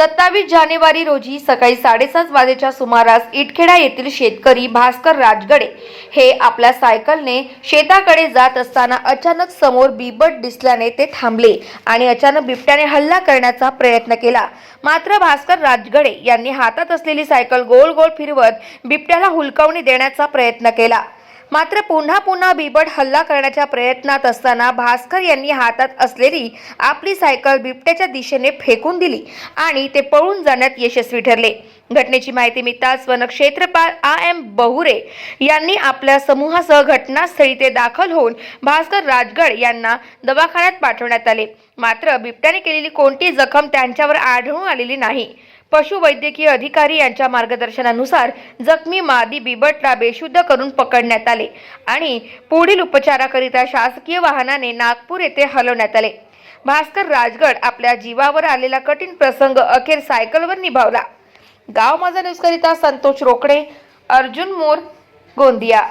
सत्तावीस जानेवारी रोजी सकाळी साडेसात वाजेच्या सुमारास इटखेडा येथील शेतकरी भास्कर राजगडे हे आपल्या सायकलने शेताकडे जात असताना अचानक समोर बिबट दिसल्याने ते थांबले आणि अचानक बिबट्याने हल्ला करण्याचा प्रयत्न केला. मात्र भास्कर राजगडे यांनी हातात असलेली सायकल गोल गोल फिरवत बिबट्याला हुलकावणी देण्याचा प्रयत्न केला. मात्र पुन्हा पुन्हा बिबट हल्ला करण्याच्या प्रयत्नात असताना भास्कर यांनी हातात असलेली आपली सायकल बिबट्याच्या दिशेने फेकून दिली आणि ते पळून जाण्यात यशस्वी ठरले. घटनेची माहिती मिळताच वनक्षेत्रपाल आ. एम. बहुरे यांनी आपल्या समूहासह घटनास्थळी ते दाखल होऊन भास्कर राजगड यांना दवाखान्यात पाठवण्यात आले. मात्र बिबट्याने केलेली कोणती जखम त्यांच्यावर आढळून आलेली नाही. पशुवैद्यकीय अधिकारी यांच्या मार्गदर्शनानुसार जखमी मादी बिबटला बेशुद्ध करून पकडण्यात आले आणि पुढील उपचाराकरिता शासकीय वाहनाने नागपूर येथे हलवण्यात आले. भास्कर राजगड आपल्या जीवावर आलेला कठीण प्रसंग अखेर सायकलवर निभावला. गाव माझा न्यूजकरिता संतोष रोकडे अर्जुन मोर गोंदिया.